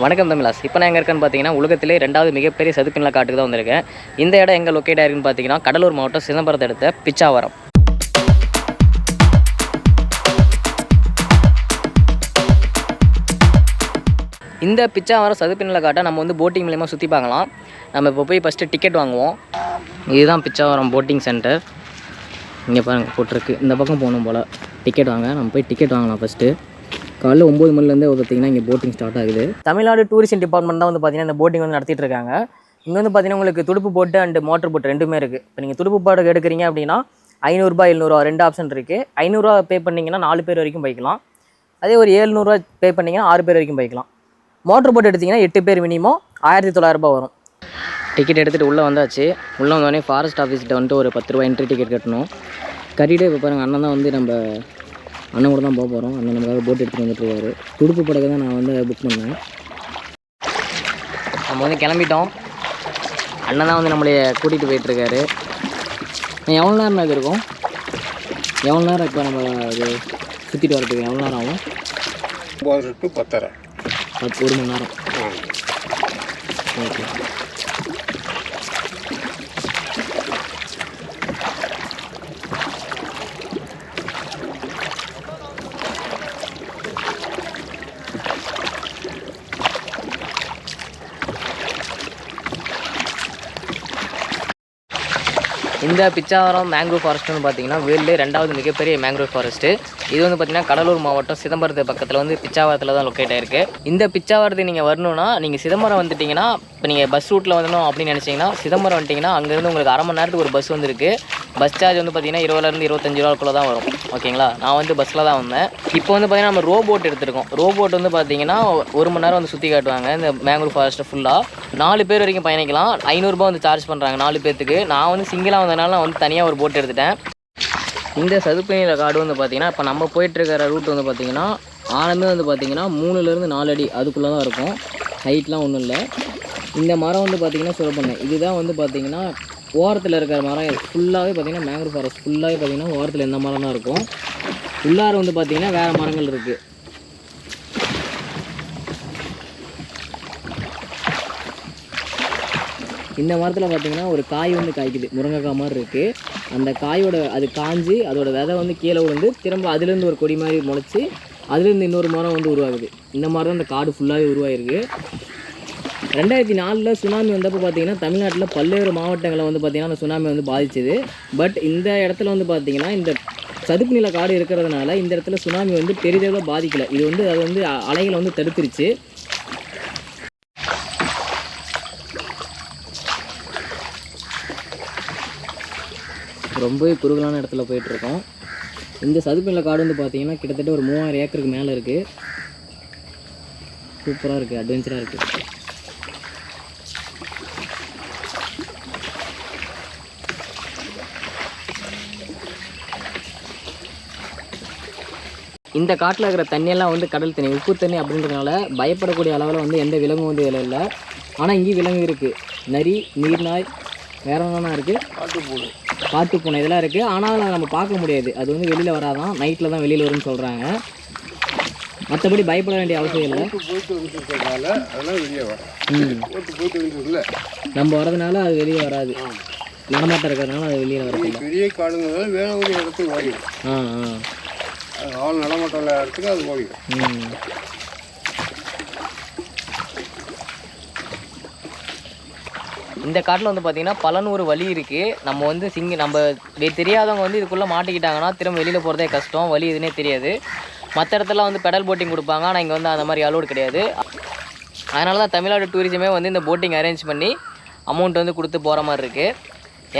வணக்கம் தமிழாஸ். இப்போ நான் எங்கே இருக்கேன்னு பார்த்தீங்கன்னா உலகத்திலே ரெண்டாவது மிகப்பெரிய சதுப்பின காட்டுக்கு தான் வந்திருக்கேன். இந்த இடம் எங்கே லொக்கேட் ஆயிருக்குன்னு பார்த்தீங்கன்னா கடலூர் மாவட்டம் சிதம்பரத்தை அடுத்த பிச்சாவரம். இந்த பிச்சாவரம் சதுப்பினில காட்டை நம்ம வந்து போட்டிங் மூலயமா சுற்றி பார்க்கலாம். நம்ம இப்போ போய் ஃபஸ்ட்டு டிக்கெட் வாங்குவோம். இதுதான் பிச்சாவரம் போட்டிங் சென்டர் இங்கே பாருங்க போட்டிருக்கு. இந்த பக்கம் போகணும் போல். டிக்கெட் வாங்க. நம்ம போய் டிக்கெட் வாங்கலாம் ஃபஸ்ட்டு காலைல ஒம்பது மணிலேருந்தே பார்த்தீங்கன்னா இங்கே போட்டிங் ஸ்டார்ட் ஆகுது. தமிழ்நாடு டூரிசம் டிபார்ட்மெண்ட் தான் வந்து பார்த்தீங்கன்னா இந்த போட்டிங் வந்து நடத்திட்டு இருக்காங்க. இங்கே வந்து பார்த்தீங்கன்னா உங்களுக்கு துடுப்பு போட்டு அண்ட் மோட்டர் போட்டு ரெண்டுமே இருக்குது இப்போ நீங்கள் துடுப்பு பாடு எடுக்கிறீங்க அப்படின்னா ஐநூறுரூபா எழுநூறுவா ரெண்டு ஆப்ஷன் இருக்குது ஐநூறுரூவா பே பண்ணிங்கன்னா நாலு பேர் வரைக்கும் போய்க்கலாம். அதே ஒரு ஏழ்நூறுவா பே பண்ணிங்கன்னா ஆறு பேர் வரைக்கும் போய்க்கலாம். மோட்டர் போட்டு எடுத்திங்கன்னா எட்டு பேர் மினிமம் ஆயிரத்தி தொள்ளாயிரரூபா வரும். டிக்கெட் எடுத்துகிட்டு உள்ளே வந்தாச்சு. உள்ளே வந்தோடனே ஃபாரஸ்ட் ஆஃபீஸ்கிட்ட வந்துட்டு ஒரு பத்து ரூபா என்ட்ரி டிக்கெட் கட்டணும். கட்டிட்டு இப்போ பாருங்கள் அண்ணன் தான் வந்து நம்ம அண்ணன் கூட தான் போக போகிறோம் அண்ணன் நமக்காக போட் எடுத்துகிட்டு வந்துட்டுருக்காரு துடுப்பு படகு தான் நான் வந்து புக் பண்ணேன். நம்ம வந்து கிளம்பிட்டோம். அண்ணன் தான் வந்து நம்மளைய கூட்டிகிட்டு போயிட்டுருக்காரு எவ்வளோ நேரம் இது இருக்கும்? எவ்வளோ நேரம் இப்போ நம்ம இது சுற்றிட்டு வரதுக்கு எவ்வளோ நேரம் ஆகும்? ஒம்பது டு பத்தரை. பத்து ஒரு மணி நேரம். ஓகே. இந்த பிச்சாவரம் மேங்க்ரோவ் ஃபாரஸ்ட்னு பார்த்தீங்கன்னா வேர்ல்டு ரெண்டாவது மிகப்பெரிய மேங்க்ரோவ் ஃபாரஸ்ட்டு இது வந்து பார்த்தீங்கன்னா கடலூர் மாவட்டம் சிதம்பரத்து பக்கத்தில் வந்து பிச்சாவரத்தில் தான் லொக்கேட் ஆயிருக்கு. இந்த பிச்சாவரத்துக்கு நீங்கள் வரணும்னா நீங்கள் சிதம்பரம் வந்துட்டீங்கன்னா இப்போ நீங்கள் பஸ் ரூட்டில் வரணும் அப்படின்னு நினச்சிங்கன்னா சிதம்பரம் வந்துட்டிங்கன்னா அங்கேருந்து உங்களுக்கு அரை மணி நேரத்துக்கு ஒரு பஸ் வந்துருக்கு. பஸ் சார்ஜ் வந்து பார்த்தீங்கன்னா இருபதுலேருந்து இருபத்தஞ்சு ரூபாக்குள்ளே தான் வரும். ஓகேங்களா? நான் வந்து பஸ்ஸில் தான் வந்தேன். இப்போ வந்து பார்த்தீங்கன்னா நம்ம ரோபோட் எடுத்திருக்கோம். ரோபோட் வந்து பார்த்தீங்கன்னா ஒரு மணி நேரம் வந்து சுற்றி காட்டுவாங்க. இந்த மேங்க்ரூவ் ஃபாரஸ்ட்டு ஃபுல்லாக நாலு பேர் வரைக்கும் பயணிக்கலாம். ஐநூறுரூபா வந்து சார்ஜ் பண்ணுறாங்க நாலு பேர்த்துக்கு நான் வந்து சிங்கிளாக வந்ததுனால நான் வந்து தனியாக ஒரு போட் எடுத்துட்டேன். இந்த சதுப்பு காடு வந்து பார்த்தீங்கன்னா இப்போ நம்ம போயிட்டுருக்கிற ரூட் வந்து பார்த்தீங்கன்னா ஆழமே வந்து பார்த்தீங்கன்னா மூணுலேருந்து நாலு அடி அதுக்குள்ளே தான் இருக்கும். ஹைட்லாம் ஒன்றும் இல்லை. இந்த மரம் வந்து பார்த்தீங்கன்னா சொல்ல பண்ணேன் இதுதான் வந்து பார்த்தீங்கன்னா ஓரத்தில் இருக்கிற மரம் ஃபுல்லாகவே பார்த்தீங்கன்னா மேங்க்ரூவ் ஃபாரஸ்ட் ஃபுல்லாகவே பார்த்திங்கன்னா ஓரத்தில் இந்த மரம் தான் இருக்கும். உள்ளார வந்து பார்த்திங்கன்னா வேறு மரங்கள் இருக்குது இந்த மரத்தில் பார்த்திங்கன்னா ஒரு காய் வந்து காய்க்குது. முருங்கைக்காய் மாதிரி இருக்குது அந்த காயோட அது காஞ்சு அதோட விதை வந்து கீழே விழுந்து திரும்ப அதுலேருந்து ஒரு கொடி மாதிரி முளைச்சி அதுலேருந்து இன்னொரு மரம் வந்து உருவாகுது. இந்த மாதிரி தான் அந்த காடு ஃபுல்லாகவே உருவாயிருக்கு. ரெண்டாயிரத்தி நாலில் சுனாமி வந்தப்போ பார்த்தீங்கன்னா தமிழ்நாட்டில் பல்வேறு மாவட்டங்களை வந்து பார்த்தீங்கன்னா அந்த சுனாமி வந்து பாதிச்சது. பட் இந்த இடத்துல வந்து பார்த்திங்கன்னா இந்த சதுப்பு நில காடு இருக்கிறதுனால இந்த இடத்துல சுனாமி வந்து பெரிதளவில் பாதிக்கலை. இது வந்து அது வந்து அலைகளை வந்து தடுத்துருச்சு. ரொம்பவே குறுகலான இடத்துல போயிட்டுருக்கோம். இந்த சதுப்பு நில காடு வந்து பார்த்திங்கன்னா கிட்டத்தட்ட ஒரு மூவாயிரம் ஏக்கருக்கு மேலே இருக்குது சூப்பராக இருக்குது அட்வென்ச்சராக இருக்குது இந்த காட்டில் இருக்கிற தண்ணியெல்லாம் வந்து கடல் தண்ணி உப்பு தண்ணி அப்படின்றதுனால பயப்படக்கூடிய அளவில் வந்து எந்த விலங்கும் வந்து இதில் இல்லை. ஆனால் இங்கேயும் விலங்கு இருக்குது நரி நீர்நாய் வேற என்னென்ன இருக்குது காட்டுப்பூடு காட்டு பூனை இதெல்லாம் இருக்குது ஆனால் நம்ம பார்க்க முடியாது. அது வந்து வெளியில் வராதான். நைட்டில் தான் வெளியில் வரும்னு சொல்கிறாங்க மற்றபடி பயப்பட வேண்டிய அவசியம் இல்லை. வெளியே நம்ம வரதுனால அது வெளியே வராது. நடமாட்டம் இருக்கிறதுனால அது வெளியில் வரதில்லை. பெரிய வேற ஒரு இடத்துக்கு ஆ ஆ. ஆள் நடமாட்டம் இல்லாத இடத்துக்கு அது ஓடிடும் இந்த காட்டில் வந்து பார்த்தீங்கன்னா பல நூறு வழி இருக்குது நம்ம வந்து சிங்க நம்ம தெரியாதவங்க வந்து இதுக்குள்ளே மாட்டிக்கிட்டாங்கன்னா திரும்ப வெளியில் போகிறதே கஷ்டம். வழி எதுனே தெரியாது. மற்ற இடத்துல வந்து பெடல் போட்டிங் கொடுப்பாங்க. ஆனால் இங்கே வந்து அந்த மாதிரி அலோடு கிடையாது. அதனால தான் தமிழ்நாடு டூரிசமே வந்து இந்த போட்டிங் அரேஞ்ச் பண்ணி அமௌண்ட் வந்து கொடுத்து போகிற மாதிரி இருக்குது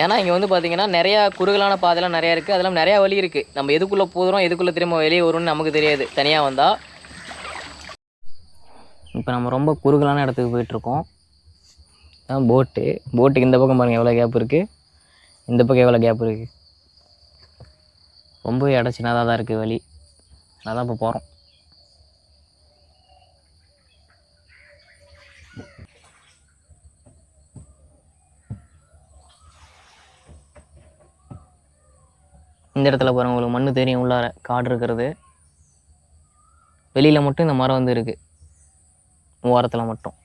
ஏன்னா இங்கே வந்து பார்த்தீங்கன்னா நிறையா குறுகலான பாதைலாம் நிறையா இருக்குது அதெல்லாம் நிறையா வழி இருக்குது நம்ம எதுக்குள்ளே போகிறோம் எதுக்குள்ளே திரும்ப வெளியே வரும்னு நமக்கு தெரியாது. தனியாக வந்தால் இப்போ நம்ம ரொம்ப குறுகலான இடத்துக்கு போயிட்டுருக்கோம். தான் போட்டு போட்டுக்கு இந்த பக்கம் பாருங்கள் எவ்வளோ கேப் இருக்குது இந்த பக்கம் எவ்வளோ கேப் இருக்குது ரொம்ப இடம் சின்னதாக தான் இருக்குது வழி. அதான் இப்போ போகிறோம் இந்த இடத்துல பாருங்க உங்களுக்கு மண்ணு தெரியும் உள்ளார காடு இருக்கிறது. வெளியில் மட்டும் இந்த மரம் வந்து இருக்குது ஓரத்தில் மட்டும்.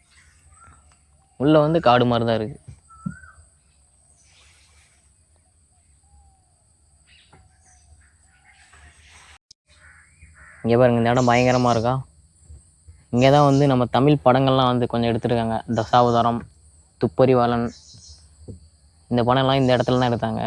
உள்ளே வந்து காடு மாதிரி தான் இருக்குது இங்கே பாருங்க இந்த இடம் பயங்கரமாக இருக்கா? இங்கே தான் வந்து நம்ம தமிழ் படங்கள்லாம் வந்து கொஞ்சம் எடுத்துருக்காங்க. தசாவதாரம் துப்பறிவாளன் இந்த படம்லாம் இந்த இடத்துல தான் எடுத்தாங்க.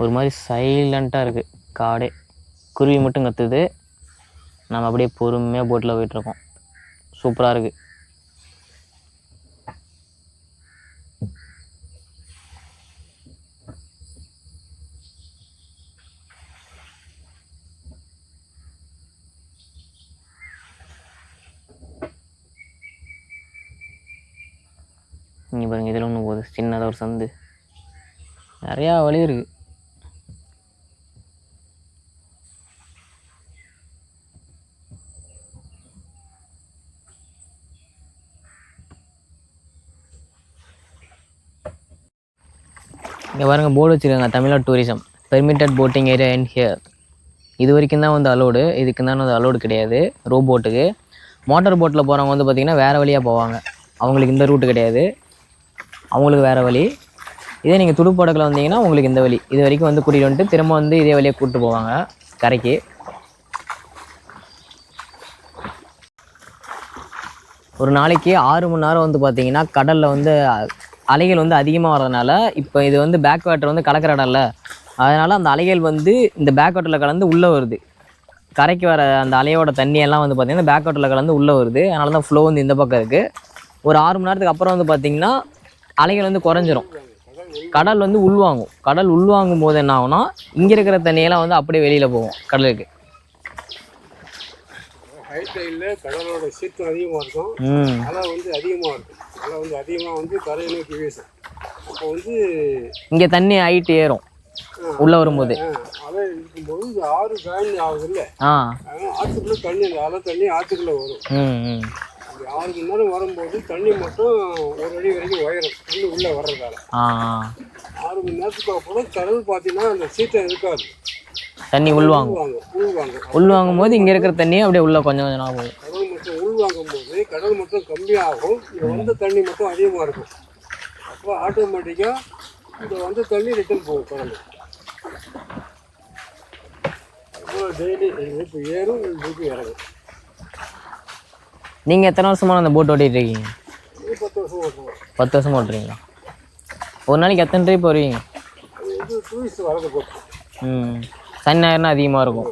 ஒரு மாதிரி சைலண்ட்டாக இருக்குது காடே. குருவி மட்டும் கத்துது. நம்ம அப்படியே பொறுமையாக போட்டில் போயிட்டுருக்கோம் சூப்பராக இருக்குது இங்கே பாருங்க இதில் ஒன்று போகுது. சின்னதாக ஒரு சந்து. நிறையா வழி இருக்குது இங்கே பாருங்கள் போர்டு வச்சுருக்காங்க Tamil Nadu tourism permitted boating area and here இது வரைக்கும் தான் வந்து அலோடு இதுக்கு தான் வந்து அலோடு கிடையாது. ரோ போட்டுக்கு மோட்டார் போட்டில் போகிறவங்க வந்து பார்த்திங்கன்னா வேறு வழியாக போவாங்க. அவங்களுக்கு இந்த ரூட்டு கிடையாது. அவங்களுக்கு வேறு வழி. இதே நீங்கள் துடுப்படக்கில் வந்தீங்கன்னா உங்களுக்கு இந்த வழி. இது வரைக்கும் வந்து கூட்டிகிட்டு வந்துட்டு திரும்ப வந்து இதே வழியாக கூப்பிட்டு போவாங்க கரைக்கு. ஒரு நாளைக்கு ஆறு மணி நேரம் வந்து பார்த்தீங்கன்னா கடலில் வந்து அலைகள் வந்து அதிகமாக வர்றதுனால இப்போ இது வந்து பேக் வாட்டர் வந்து கலக்கிற இடம்ல. அதனால் அந்த அலைகள் வந்து இந்த பேக் வாட்டரில் கலந்து உள்ளே வருது. கரைக்கு வர அந்த அலையோட தண்ணியெல்லாம் வந்து பார்த்திங்கன்னா பேக் வாட்டரில் கலந்து உள்ளே வருது. அதனால தான் ஃப்ளோ வந்து இந்த பக்கம் இருக்குது ஒரு ஆறு மணி நேரத்துக்கு அப்புறம் வந்து பார்த்திங்கன்னா அலைகள் வந்து குறைஞ்சிரும். கடல் வந்து உள்வாங்கும். கடல் உள்வாங்கும் போது என்ன ஆகும்னா இங்கே இருக்கிற தண்ணியெல்லாம் வந்து அப்படியே வெளியில் போகும் கடலுக்கு. ஹை டைடில் கடலோட சீற்றம் அதிகமாக இருக்கும். அலை வந்து அதிகமாக இருக்கும். அலை வந்து அதிகமாக வந்து கரையை நோக்கி வீசும். அப்போ வந்து இங்கே தண்ணி ஹைட் ஏறும். உள்ளே வரும்போது. அலை இருக்கும்போது இந்த ஆறு ஜாயின் ஆகுது இல்லை ஆற்றுக்குள்ளே தண்ணி அந்த அலை தண்ணி ஆற்றுக்குள்ளே வரும். ஆறு மணி நேரம் வரும்போது தண்ணி மட்டும் ஒரு அடி வரைக்கும் உயரும். தண்ணி உள்ளே வர்றதால. ஆறு மணி நேரத்துக்கு அப்புறம் கடல் பார்த்தீங்கன்னா அந்த சீற்றம் இருக்காது. தண்ணி உள்வாங்கும் உள்வாங்க உள்வாங்க உள்வாங்கும் போது இங்கே இருக்கிற தண்ணியே அப்படியே உள்ளே கொஞ்சம் கொஞ்சமாக போகும் கடல் மட்டும் உள்வாங்கும் போது கடல் மட்டும் கம்மியாகும். இங்கே வந்த தண்ணி மட்டும் அதிகமாக இருக்கும். அப்போ ஆட்டோமேட்டிக்காக இங்கே வந்த தண்ணி ரிட்டர்ன் போகும் கடல் அப்போ டெய்லி இப்போ ஏறும் திருப்பி இறங்கும். நீங்கள் எத்தனை வருஷமா அந்த போட் ஓட்டிகிட்டு இருக்கீங்க? பத்து வருஷமா ஓட்டுறீங்களா? ஒரு நாளைக்கு எத்தனை ட்ரிப் வருவீங்க ம். சனி ஞாயிறுனா அதிகமாக இருக்கும்.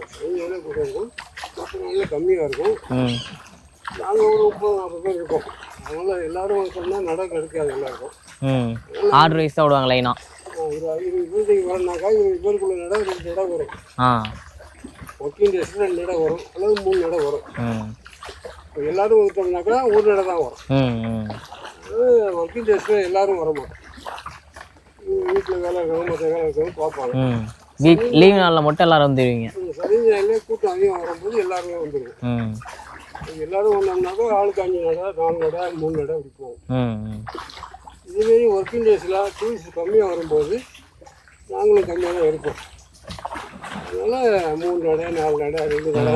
கம்மியாக இருக்கும் ம். நாங்கள் ஒரு முப்பது நாற்பது பேர் இருக்கோம் அதனால எல்லாரும் சொன்னால் நட கிடைக்காது எல்லாருக்கும் ம். ஆர்டர் வைஸ் தான் விடுவாங்க லைனாக ஒரு இருபது பில்டிங் வரனாக்கா இருபது பேருக்குள்ள நட ரெண்டு இடம் வரும் ஆ ஒர்க்கிங் டேஸில் ரெண்டு இடம் வரும். அல்லது மூணு இடம் வரும் இப்போ எல்லாரும் வந்துட்டோம்னாக்கா ஒரு இடம் தான் வரும் ஒர்க்கிங் டேஸில் எல்லாரும் வர மாட்டோம். வீட்டில் வேலை இருக்கணும் மற்ற வேலை இருக்கணும் பார்ப்பாங்க. வீக் லீவ் நாளில் மட்டும் எல்லாரும் வந்துடுவீங்க சனி ஞாயிறுல கூட்டம் அதிகம் வரும்போது எல்லாருமே வந்துடுவோம் எல்லாரும் வந்தோம்னாக்கா ஆளுக்கு அஞ்சு நடை நாலு நடை மூணு நடை அப்படி இதுமாரி ஒர்க்கிங் டேஸில் டூரிஸ்ட் கம்மியாக வரும்போது நாங்களும் கம்மியாக தான் இருப்போம் அதனால் மூணு நடை நாலு நடை ரெண்டு நடை.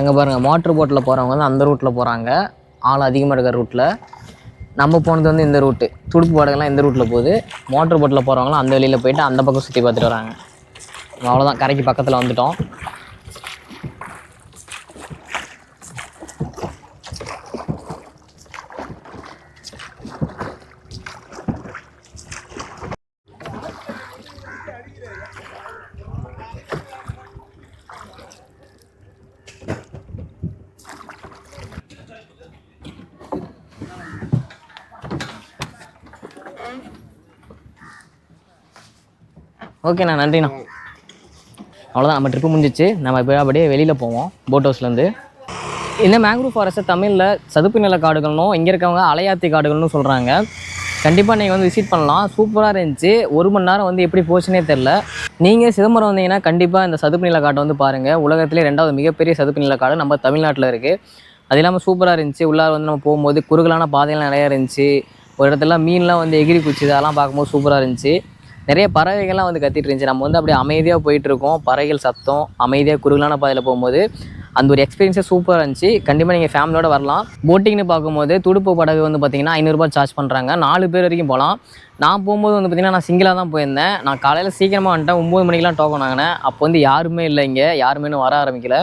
அங்கே பாருங்கள் மோட்ரு போட்டில் போகிறவங்க வந்து அந்த ரூட்டில் போகிறாங்க ஆள் அதிகமாக இருக்கிற ரூட்டில் நம்ம போனது வந்து இந்த ரூட்டு துடுப்பு பாடகெல்லாம் இந்த ரூட்டில் போகுது. மோட்ரு போட்டில் போகிறவங்களாம் அந்த வழியில் போயிட்டு அந்த பக்கம் சுற்றி பார்த்துட்டு வராங்க. அவ்வளோதான் கரைக்கு பக்கத்தில் வந்துட்டோம். ஓகேண்ணா நன்றிண்ணா. அவ்வளோதான் நம்ம ட்ரிப்பு முடிஞ்சிச்சு. நம்ம இப்போ அப்படியே வெளியில் போவோம் போட் ஹவுஸ்லேருந்து இந்த மேங்க்ரூவ் ஃபாரஸ்ட்டை தமிழில் சதுப்பு நில காடுகள்னும் இங்கே இருக்கவங்க அலையாத்தி காடுகள்னு சொல்கிறாங்க கண்டிப்பாக நீங்கள் வந்து விசிட் பண்ணலாம். சூப்பராக இருந்துச்சு. ஒரு மணி நேரம் வந்து எப்படி போச்சுன்னே தெரில நீங்கள் சிதம்பரம் வந்தீங்கன்னா கண்டிப்பாக இந்த சதுப்பு நில காட்டை வந்து பாருங்கள் உலகத்திலே ரெண்டாவது மிகப்பெரிய சதுப்பு நில காடு நம்ம தமிழ்நாட்டில் இருக்குது அது இல்லாமல் சூப்பராக இருந்துச்சு. உள்ளார வந்து நம்ம போகும்போது குறுகலான பாதையெல்லாம் நிறையா இருந்துச்சு. ஒரு இடத்துல மீன்லாம் வந்து எகிரி குச்சி அதெல்லாம் பார்க்கும்போது சூப்பராக இருந்துச்சு. நிறைய பறவைகள்லாம் வந்து கத்திட்டு இருந்துச்சு. நம்ம வந்து அப்படியே அமைதியாக போயிட்டு இருக்கோம் பறவைகள் சத்தம் அமைதியாக குறுகலான பாதையில் போகும்போது அந்த ஒரு எக்ஸ்பீரியன்ஸே சூப்பராக இருந்துச்சு. கண்டிப்பாக நீங்கள் ஃபேமிலியோட வரலாம். போட்டிங்னு பார்க்கும்போது துடுப்பு படகு வந்து பார்த்தீங்கன்னா ஐநூறுரூபா சார்ஜ் பண்ணுறாங்க நாலு பேர் வரைக்கும் போகலாம். நான் போகும்போது வந்து பார்த்தீங்கன்னா நான் சிங்கிளாக தான் போயிருந்தேன். நான் காலையில் சீக்கிரமாக வந்துட்டேன். ஒம்பது மணிக்கெலாம் டோக்கன் வாங்கினேன் அப்போ வந்து யாருமே இல்லை இங்கே. யாருமே வர ஆரம்பிக்கல.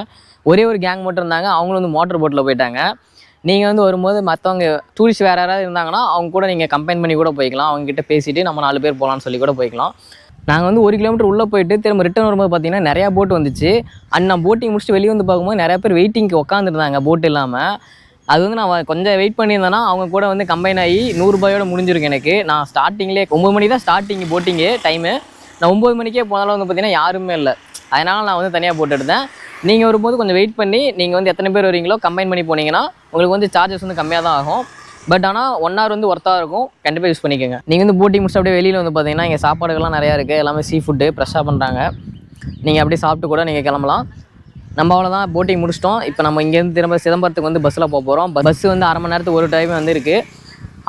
ஒரே ஒரு கேங் மட்டும் இருந்தாங்க. அவங்களும் வந்து மோட்டர் போட்டில் போயிட்டாங்க. நீங்கள் வந்து வரும்போது மற்றவங்க டூரிஸ்ட் வேறு யாராவது இருந்தாங்கன்னா அவங்க கூட நீங்கள் கம்பைன் பண்ணி கூட போய்க்கலாம். அவங்ககிட்ட பேசிவிட்டு நம்ம நாலு பேர் போகலான்னு சொல்லி கூட போய்க்கலாம். நாங்கள் வந்து ஒரு கிலோமீட்டர் உள்ளே போயிட்டு திரும்ப ரிட்டர்ன் வரும்போது பார்த்தீங்கன்னா நிறையா போட் வந்துச்சு. அண்ட் நான் போட்டிங் முடிச்சுட்டு வெளியே வந்து பார்க்கும்போது நிறையா பேர் வெயிட்டிங்க்கு உட்காந்துருந்தாங்க போட் இல்லாமல் அது வந்து நான் கொஞ்சம் வெயிட் பண்ணியிருந்தேன்னா அவங்க கூட வந்து கம்பைன் ஆகி நூறுரூபாயோட முடிஞ்சிருக்கு எனக்கு. நான் ஸ்டார்டிங்லேயே ஒம்பது மணி தான் ஸ்டார்டிங் போட்டிங்கு டைமு நான் ஒம்பது மணிக்கே போனாலும் வந்து பார்த்தீங்கன்னா யாருமே இல்லை. அதனால் நான் வந்து தனியாக போட்டு எடுத்தேன். நீங்கள் வரும்போது கொஞ்சம் வெயிட் பண்ணி நீங்கள் வந்து எத்தனை பேர் வரீங்களோ கம்பைன் பண்ணி போனீங்கன்னா உங்களுக்கு வந்து சார்ஜஸ் வந்து கம்மியாக தான் ஆகும். பட் ஆனால் ஒன் ஹவர் வந்து ஒர்த்தாக இருக்கும். கண்டிப்பாக யூஸ் பண்ணிக்கோங்க. நீங்கள் வந்து போட்டிங் முடிச்சு அப்படியே வெளியில் வந்து பார்த்தீங்கன்னா இங்கே சாப்பாடுகள்லாம் நிறையா இருக்குது எல்லாமே சீ ஃபுட்டு ஃப்ரெஷ்ஷாக பண்ணுறாங்க நீங்கள் அப்படியே சாப்பிட்டு கூட நீங்கள் கிளம்பலாம். நம்ம அவ்வளோதான் போட்டிங் முடிச்சிட்டோம். இப்போ நம்ம இங்கேருந்து திரும்ப சிதம்பரத்துக்கு வந்து பஸ்ஸில் போக போகிறோம் பஸ் வந்து அரை மணி நேரத்துக்கு ஒரு டைம் வந்து இருக்குது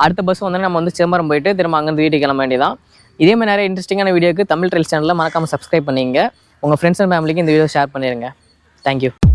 அடுத்த பஸ் வந்து நம்ம வந்து சிதம்பரம் போயிட்டு திரும்ப அங்கேருந்து வீட்டுக்கு கிளம்ப வேண்டியதான் இதே மாதிரி நிறைய இன்ட்ரெஸ்டிங்கான வீடியோக்கு தமிழ் ட்ரெயில் சேனலில் மறக்காமல் சப்ஸ்கிரைப் பண்ணிங்க உங்கள் ஃப்ரெண்ட்ஸ் அண்ட் ஃபேமிலிக்கு இந்த வீடியோ ஷேர் பண்ணிடுங்க Thank you.